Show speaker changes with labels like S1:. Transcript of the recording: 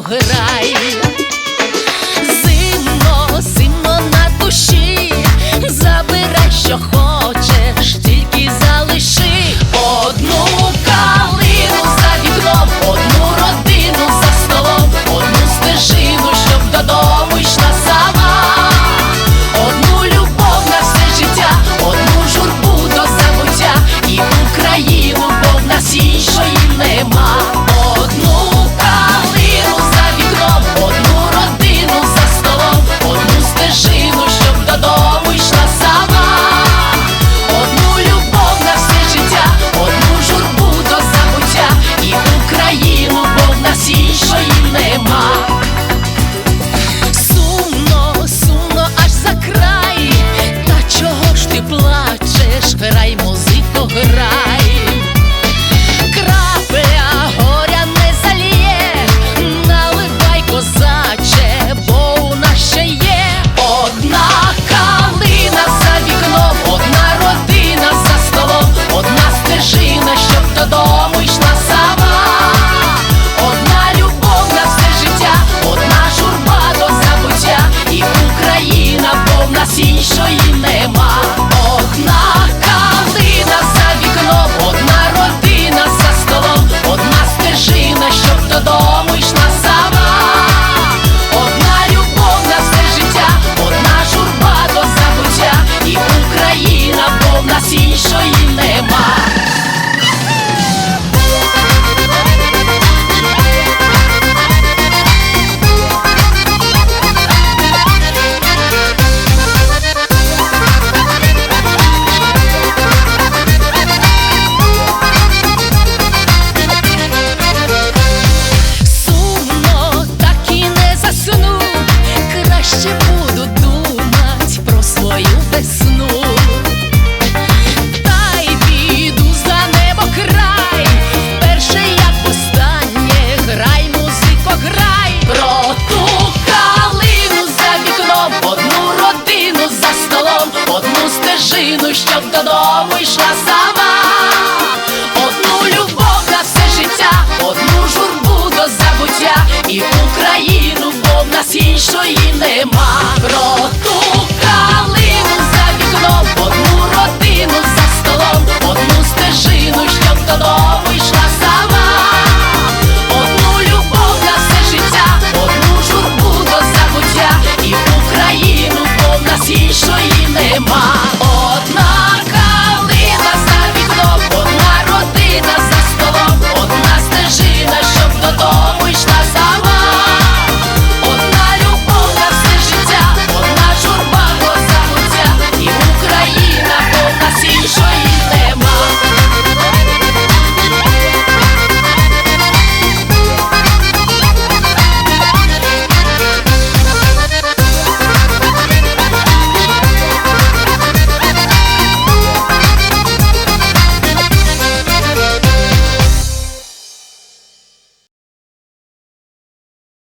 S1: програй. Зимно, зимно на душі, забирай, що хочеш вийшла сама, одну любов на все життя, одну журбу до забуття і в Україну, бо в нас іншої нема. Про ту